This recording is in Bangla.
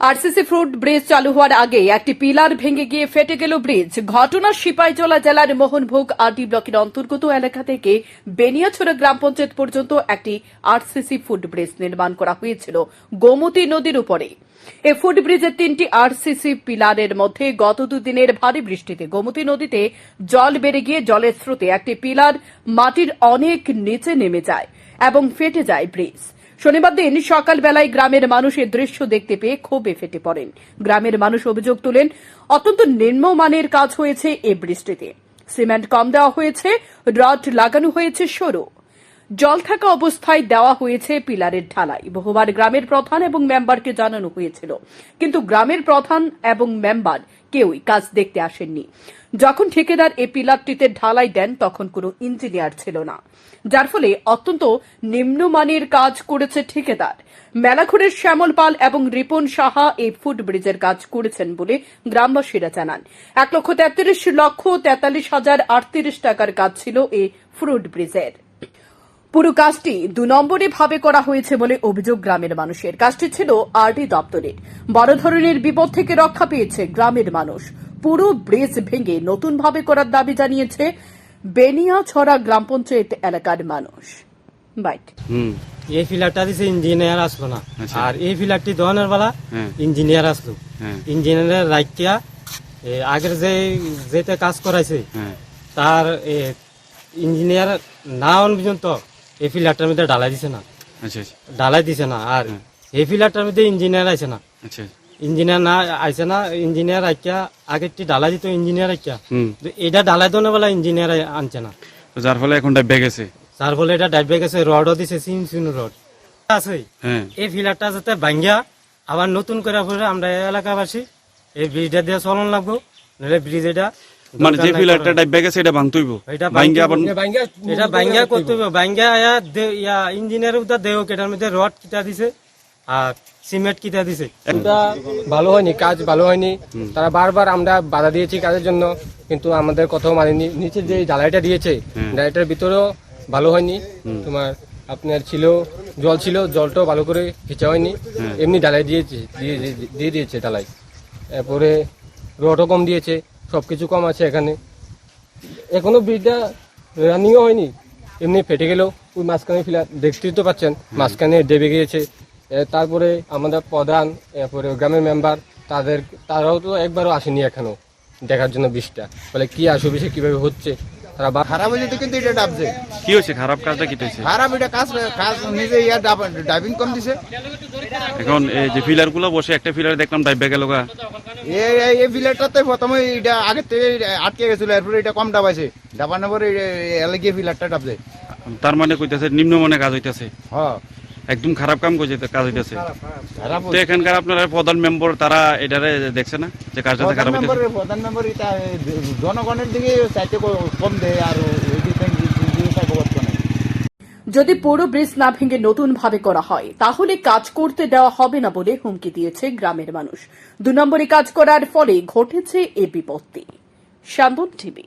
আরসিসি ফ্রুট ব্রিজ চালু হওয়ার আগে একটি পিলার ভেঙে গিয়ে ফেটে গেল ব্রিজ। ঘটনা সিপাহীজলা জেলার মোহনভোগ আরডি ব্লকের অন্তর্গত এলাকা থেকে বেনিয়াছড়া গ্রাম পঞ্চায়েত পর্যন্ত একটি আরসিসি ফুট ব্রিজ নির্মাণ করা হয়েছিল গোমতী নদীর উপরে। এই ফুট ব্রিজের তিনটি আরসিসি পিলারের মধ্যে গত দুদিনের ভারী বৃষ্টিতে গোমতী নদীতে জল বেড়ে গিয়ে জলের স্রোতে একটি পিলার মাটির অনেক নিচে নেমে যায় এবং ফেটে যায় ব্রিজ। শনিবার দিন সকালবেলায় গ্রামের মানুষ দৃশ্য দেখতে পেয়ে ক্ষোভে ফেটে পড়েন। গ্রামের মানুষ অভিযোগ তুলেন, অত্যন্ত নিম্নমানের কাজ হয়েছে এ বৃষ্টিতে। সিমেন্ট কম দেওয়া হয়েছে, রড লাগানো হয়েছে সরু। জল থাকা অবস্থায় দেওয়া হয়েছে পিলারের ঢালাই। বহুবার গ্রামের প্রধান এবং মেম্বারকে জানানো হয়েছিল। কিন্তু গ্রামের প্রধান এবং মেম্বার কেউই কাজ দেখতে আসেননি। যখন ঠিকাদার এই পিলারটিতে ঢালাই দেন, তখন কোনো ইঞ্জিনিয়ার ছিল না। যার ফলে অত্যন্ত নিম্নমানের কাজ করেছে ঠিকাদার। মেলাঘুরের শ্যামল পাল এবং রিপন সাহা এই ফুট ব্রিজের কাজ করেছেন বলে গ্রামবাসীরা জানান। এক লক্ষ তেত্রিশ লক্ষ তেতাল্লিশ হাজার আটত্রিশ টাকার কাজ ছিল এই ফ্রুট ব্রিজের পুরো কাজটি দু নম্বরে ভাবে করা হয়েছে বলে অভিযোগ গ্রামের মানুষের। কাজটি ছিল আরডি দপ্তরের। বড় ধরনের বিপদ থেকে রক্ষা পেয়েছে গ্রামের মানুষ। পুরো ব্রিজ ভেঙে নতুন ভাবে করার দাবি জানিয়েছে বেনিয়াছড়া গ্রাম পঞ্চায়েত এলাকার মানুষ। বাইট হুম। এই ফিলারটা দিছে ইঞ্জিনিয়ার আসলো না। আচ্ছা। আর এই ফিলারটি দোকানের বেলা হ্যাঁ। ইঞ্জিনিয়ার আসলো। হ্যাঁ। ইঞ্জিনিয়ারের রাইটিয়া আগের যে যেতে কাজ করাইছে হ্যাঁ। তার এ, ইঞ্জিনিয়ার না হন পর্যন্ত এই ফিলারটার মধ্যে ডালাই দিছে না। আচ্ছা আচ্ছা। ডালাই দিছে না আর হ্যাঁ। এই ফিলারটার মধ্যে ইঞ্জিনিয়ার আইছে না। আচ্ছা ইঞ্জিনিয়ার না আইছে না ইঞ্জিনিয়ার আইকিয়া আগেরটি ডালাই দিত ইঞ্জিনিয়ার তো এটা বেলা ইঞ্জিনিয়ার আনছে না। যার ফলে এখন ডাইবে গেছে। যার ফলে এটা ডাইবে গেছে রডও দিছে সিন সিন রড। আছে। হ্যাঁ। এই ফিলারটা যাতে ভাঙ্গিয়া আবার নতুন করে আমরা এলাকাবাসী এই ব্রিজটা দিয়ে চলন লাগবো। নাহলে ব্রিজ এটা মানে যে ফিলারটা। ডাইবে গেছে এটা ভাঙতইব। এটা ভাঙ্গি আবার এটা ভাঙ্গিয়া করতে হবে। ভাঙ্গিয়া আয়া ইয়া ইঞ্জিনিয়ার উদা দেও কেটার মধ্যে রড কিটা দিছে আর সিমেন্ট কিটা দিছে। কাজটা ভালো হয়নি কাজ ভালো হয়নি। তারা বারবার আমরা বাধা দিয়েছি কাজের জন্য কিন্তু আমাদের কথাও মানেনি। নিচে যে ঢালাইটা দিয়েছে। ঢালাইটার ভিতরেও ভালো হয়নি। তোমার আপনার ছিল জল ছিল জলটাও ভালো করে খিচা হয়নি। এমনি ঢালাই দিয়েছে দিয়ে দিয়ে- দিয়ে দিয়েছে ঢালাই এরপরে রডও কম দিয়েছে। সব কিছু কম আছে এখানে। এখনও ব্রিজটা রানিংও হয়নি। এমনি ফেটে গেলেও ওই মাঝখানে ফিলা দেখতেই তো পাচ্ছেন মাঝখানে ডেবে গিয়েছে। তারপরে আমাদের প্রধান এরপরে গ্রামের মেম্বার তাদের তারাও তো একবারও আসেনি এখনও দেখার জন্য বিষটা বলে কি সে কীভাবে হচ্ছে? তারা খারাপ হয়েছে কিন্তু এটা ডাবছে। কি হয়েছে? খারাপ কাজটা কি হয়েছে? খারাপ এটা কাজ কাজ নিজে ইয়ার ডাবিং কম দিছে। এখন এই যে ফিলারগুলো বসে একটা ফিলার দেখলাম ডাইবে গেল গা। এই এই- ফিলারটাতে প্রথমে এটা আগে থেকে আটকে গেছিল এরপরে এটা কম ডাবাইছে। ডাবানোর পরে এলাকিয়ে ফিলারটা ডাবছে। তার মানে কইতাছে নিম্নমানে কাজ হইতাছে। হ্যাঁ একদম খারাপ কাম করছে কাজ হইতাছে। তো এখানকার আপনারা প্রধান মেম্বার তারা এটারে দেখছে না যে কাজটা খারাপ হইতাছে? প্রধান মেম্বার এটা জনগণের দিকে চাইতে কম দেয় আর যদি পুরো ব্রিজ না ভেঙে নতুন ভাবে করা হয় তাহলে কাজ করতে দেওয়া হবে না বলে হুমকি দিয়েছে গ্রামের মানুষ। দু নম্বরে কাজ করার ফলে ঘটেছে এ বিপত্তি। শান্তন টিভি।